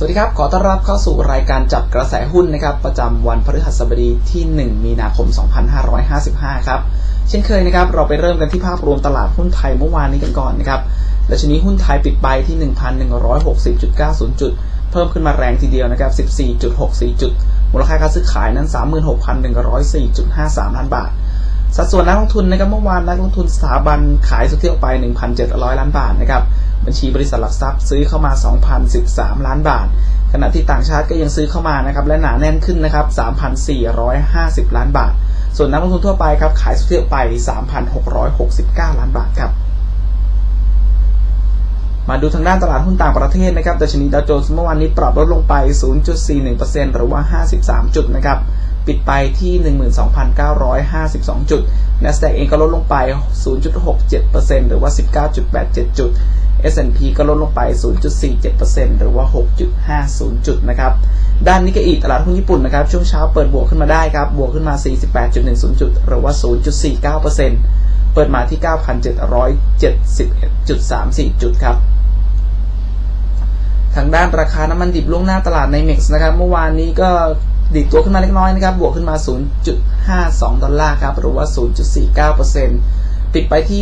สวัสดีครับ ขอต้อนรับเข้าสู่รายการจับกระแสหุ้นนะครับ ประจำวันพฤหัสบดีที่ 1 มีนาคม 2555 ครับ เช่นเคยนะครับ เราไปเริ่มกันที่ภาพรวมตลาดหุ้นไทยเมื่อวานนี้กันก่อนนะครับดัชนีหุ้นไทยปิดไปที่ 1,160.90 จุด เพิ่มขึ้นมาแรงทีเดียวนะครับ 14.64 จุด มูลค่าการซื้อขายนั้น 36,104.53 ล้านบาท สัดส่วนนักลงทุนนะครับเมื่อวานนักลงทุนสถาบันขายสุทธิออกไป 1,700 ล้านบาทนะครับบัญชีบริษัทหลักทรัพย์ซื้อเข้ามา 2,013 ล้านบาท ขณะที่ต่างชาติก็ยังซื้อเข้ามานะครับและหนาแน่นขึ้นนะครับ 3,450 ล้านบาท ส่วนนักลงทุนทั่วไปครับขายสุทธิออกไป 3,669 ล้านบาทครับมาดูทางด้านตลาดหุ้นต่างประเทศนะครับดัชนีดาวโจนส์เมื่อวานนี้ปรับลดลงไป 0.41%หรือว่า 53 จุดนะครับ ปิดไปที่ 12,952 จุด NASDAQ เองก็ลดลงไป 0.67%หรือว่า 19.87 จุด S&P ก็ลดลงไป 0.47%หรือว่า 6.50 จุดนะครับ ด้านนิกเกอีตลาดหุ้นญี่ปุ่นนะครับ ช่วงเช้าเปิดบวกขึ้นมาได้ครับ บวกขึ้นมา 48.10 จุด หรือว่า 0.49%เปิดมาที่ 9,771.34 จุดครับ ทางด้านราคาน้ำมันดิบล่วงหน้าตลาดในเม็กซ์นะครับ เมื่อวานนี้ก็ ดีดตัวขึ้นมาเล็กน้อยนะครับ บวกขึ้นมา 0.52 ดอลลาร์ครับ หรือว่า 0.49%ปิดไปที่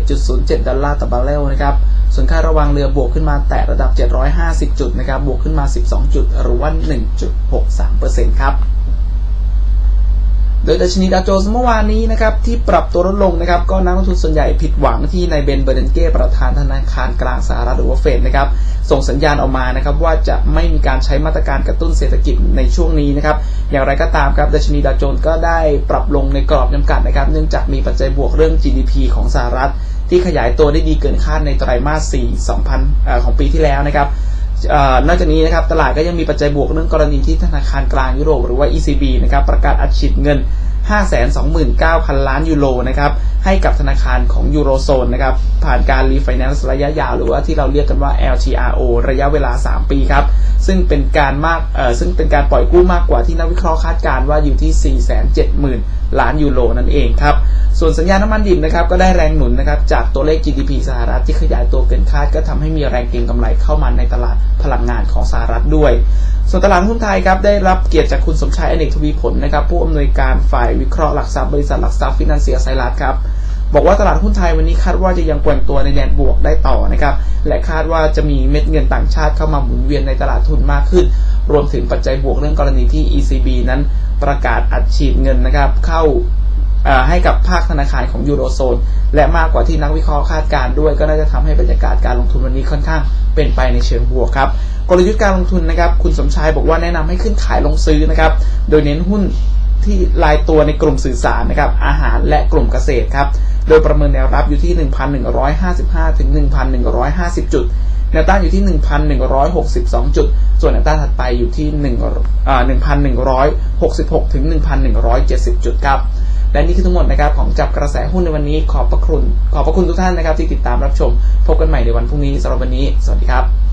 107.07 ดอลลาร์ต่อบาร์เรลนะครับ ส่วนค่าระวังเรือบวกขึ้นมาแตะระดับ 750 จุดนะครับ บวกขึ้นมา 12 จุด หรือว่า 1.63%ครับ โดยดัชนีดาวโจนส์เมื่อวานนี้นะครับที่ปรับตัวลดลงนะครับก็นักลงทุนส่วนใหญ่ผิดหวังที่นายเบนเบอร์เดนเก้ประธานธนาคารกลางสหรัฐหรือว่าเฟดนะครับส่งสัญญาณออกมานะครับว่าจะไม่มีการใช้มาตรการกระตุ้นเศรษฐกิจในช่วงนี้นะครับอย่างไรก็ตามครับดัชนีดาวโจนส์ก็ได้ปรับลงในกรอบจำกัดนะครับเนื่องจากมีปัจจัยบวกเรื่อง GDP ของสหรัฐ ที่ขยายตัวได้ดีเกินคาดในไตรมาส 4 2000ของปีที่แล้วนะครับ นอกจากนี้นะครับตลาดก็ยังมีปัจจัยบวกเรื่องกรณีที่ธนาคารกลางยุโรปหรือว่า ECB นะครับประกาศอัดฉีดเงิน 529,000 ล้านยูโรนะครับให้กับธนาคารของยูโรโซนนะครับผ่านการรีไฟแนนซ์ระยะยาว หรือว่าที่เราเรียกกันว่า LTRO ระยะเวลา 3 ปีครับซึ่งเป็นการมากเอ่อซึ่งเป็นการปล่อยกู้มากกว่าที่นักวิเคราะห์คาดการณ์ว่าอยู่ที่ 470,000 ล้านยูโรนั่นเองครับส่วนสัญญาณน้ำมันดิบนะครับก็ได้แรงหนุนนะครับจากตัวเลข GDP สหรัฐที่ขยายตัวเกินคาดก็ทำให้มีแรงเก็งกำไรเข้ามาในตลาดพลังงานของสหรัฐด้วย ส่วนตลาดหุ้นไทยครับได้รับเกียรติจากคุณสมชายอเนกทวีผลนะครับผู้อำนวยการฝ่ายวิเคราะห์หลักทรัพย์บริษัทหลักทรัพย์ฟินแลนเซียไซรัสครับบอกว่าตลาดหุ้นไทยวันนี้คาดว่าจะยังแกว่งตัวในแดนบวกได้ต่อนะครับและคาดว่าจะมีเม็ดเงินต่างชาติเข้ามาหมุนเวียนในตลาดทุนมากขึ้น รวมถึงปัจจัยบวกเรื่องกรณีที่ ECB นั้นประกาศอัดฉีดเงินนะครับเข้า ให้กับภาคธนาคารของยูโรโซน และมากกว่าที่นักวิเคราะห์คาดการด้วย ก็น่าจะทำให้บรรยากาศการลงทุนวันนี้ค่อนข้างเป็นไปในเชิงบวกครับกลยุทธ์การลงทุนนะครับคุณสมชายบอกว่าแนะนำให้ขึ้นขายลงซื้อนะครับโดยเน้นหุ้นที่รายตัวในกลุ่มสื่อสารนะครับอาหารและกลุ่มเกษตรครับโดยประเมินแนวรับอยู่ที่ 1,155 ถึง 1,150 จุดแนวต้านอยู่ที่ 1,162 จุด ส่วนแนวต้านถัดไปอยู่ที่1,166 ถึง 1,170 จุดครับ และนี่คือทั้งหมดนะครับของจับกระแสหุ้นในวันนี้ขอบพระคุณ ขอบพระคุณทุกท่านนะครับที่ติดตามรับชม พบกันใหม่ในวันพรุ่งนี้สำหรับวันนี้ สวัสดีครับ